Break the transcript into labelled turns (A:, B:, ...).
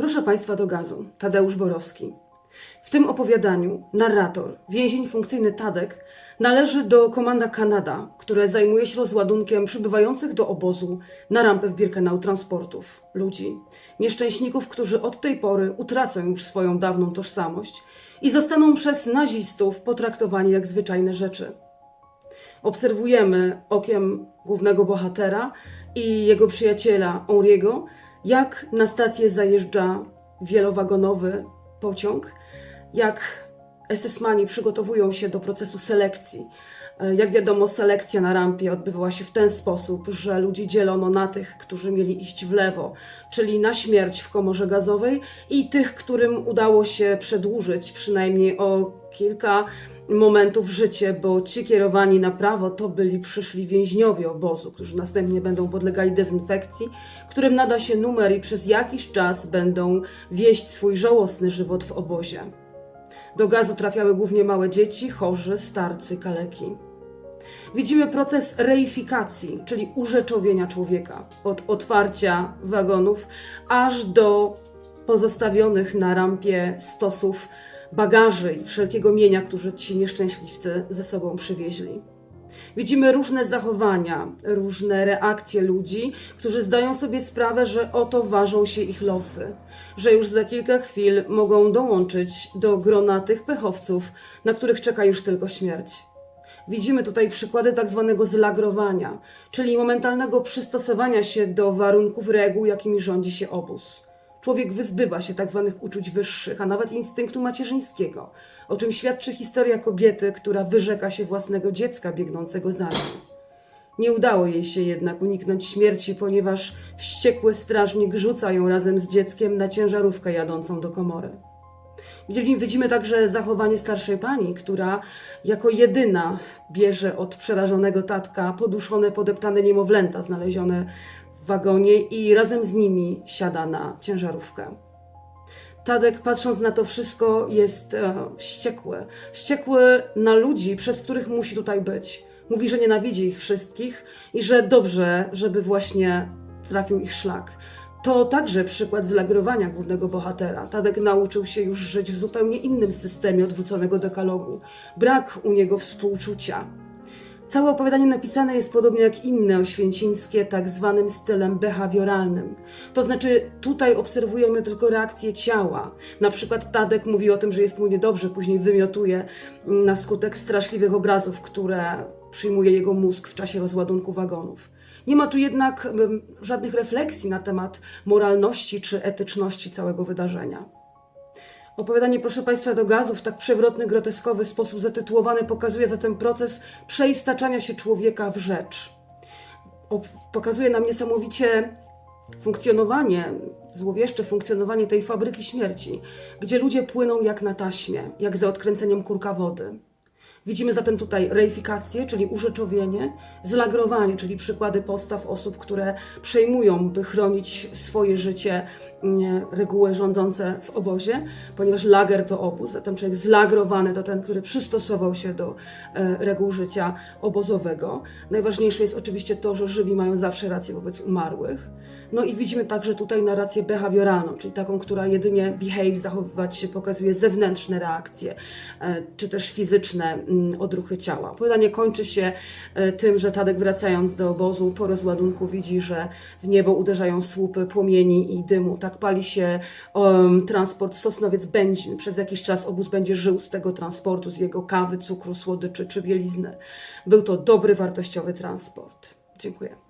A: Proszę Państwa do gazu. Tadeusz Borowski. W tym opowiadaniu narrator, więzień funkcyjny Tadek, należy do komanda Kanada, które zajmuje się rozładunkiem przybywających do obozu na rampę w Birkenau transportów ludzi, nieszczęśników, którzy od tej pory utracą już swoją dawną tożsamość i zostaną przez nazistów potraktowani jak zwyczajne rzeczy. Obserwujemy okiem głównego bohatera i jego przyjaciela Henriego, jak na stację zajeżdża wielowagonowy pociąg, jak SS-mani przygotowują się do procesu selekcji. E, Jak wiadomo, selekcja na rampie odbywała się w ten sposób, że ludzi dzielono na tych, którzy mieli iść w lewo, czyli na śmierć w komorze gazowej, i tych, którym udało się przedłużyć przynajmniej o kilka momentów życie, bo ci kierowani na prawo to byli przyszli więźniowie obozu, którzy następnie będą podlegali dezynfekcji, którym nada się numer i przez jakiś czas będą wieść swój żałosny żywot w obozie. Do gazu trafiały głównie małe dzieci, chorzy, starcy, kaleki. Widzimy proces reifikacji, czyli urzeczowienia człowieka, od otwarcia wagonów aż do pozostawionych na rampie stosów bagaży i wszelkiego mienia, które ci nieszczęśliwcy ze sobą przywieźli. Widzimy różne zachowania, różne reakcje ludzi, którzy zdają sobie sprawę, że oto ważą się ich losy, że już za kilka chwil mogą dołączyć do grona tych pechowców, na których czeka już tylko śmierć. Widzimy tutaj przykłady tak zwanego zlagrowania, czyli momentalnego przystosowania się do warunków reguł, jakimi rządzi się obóz. Człowiek wyzbywa się tak zwanych uczuć wyższych, a nawet instynktu macierzyńskiego, o czym świadczy historia kobiety, która wyrzeka się własnego dziecka biegnącego za nią. Nie udało jej się jednak uniknąć śmierci, ponieważ wściekły strażnik rzuca ją razem z dzieckiem na ciężarówkę jadącą do komory. Widzimy, także zachowanie starszej pani, która jako jedyna bierze od przerażonego tatka poduszone, podeptane niemowlęta znalezione wagonie i razem z nimi siada na ciężarówkę. Tadek, patrząc na to wszystko, jest e, wściekły. Wściekły na ludzi, przez których musi tutaj być. Mówi, że nienawidzi ich wszystkich i że dobrze, żeby właśnie trafił ich szlak. To także przykład zlagrowania głównego bohatera. Tadek nauczył się już żyć w zupełnie innym systemie odwróconego dekalogu. Brak u niego współczucia. Całe opowiadanie napisane jest podobnie jak inne oświęcimskie, tak zwanym stylem behawioralnym. To znaczy, tutaj obserwujemy tylko reakcję ciała. Na przykład Tadek mówi o tym, że jest mu niedobrze, później wymiotuje na skutek straszliwych obrazów, które przyjmuje jego mózg w czasie rozładunku wagonów. Nie ma tu jednak żadnych refleksji na temat moralności czy etyczności całego wydarzenia. Opowiadanie, proszę Państwa, do gazu w tak przewrotny, groteskowy sposób zatytułowany pokazuje zatem proces przeistaczania się człowieka w rzecz. Pokazuje nam niesamowicie funkcjonowanie, złowieszcze funkcjonowanie tej fabryki śmierci, gdzie ludzie płyną jak na taśmie, jak za odkręceniem kurka wody. Widzimy zatem tutaj reifikację, czyli urzeczowienie, zlagrowanie, czyli przykłady postaw osób, które przejmują, by chronić swoje życie, nie, reguły rządzące w obozie, ponieważ lager to obóz, zatem człowiek zlagrowany to ten, który przystosował się do e, reguł życia obozowego. Najważniejsze jest oczywiście to, że żywi mają zawsze rację wobec umarłych. No i widzimy także tutaj narrację behawioralną, czyli taką, która jedynie behave, zachowywać się, pokazuje zewnętrzne reakcje, e, czy też fizyczne mm, odruchy ciała. Opowiadanie kończy się e, tym, że Tadek wracając do obozu po rozładunku widzi, że w niebo uderzają słupy płomieni i dymu. Tak pali się um, transport Sosnowiec-Będzin. Przez jakiś czas obóz będzie żył z tego transportu, z jego kawy, cukru, słodyczy czy bielizny. Był to dobry, wartościowy transport. Dziękuję.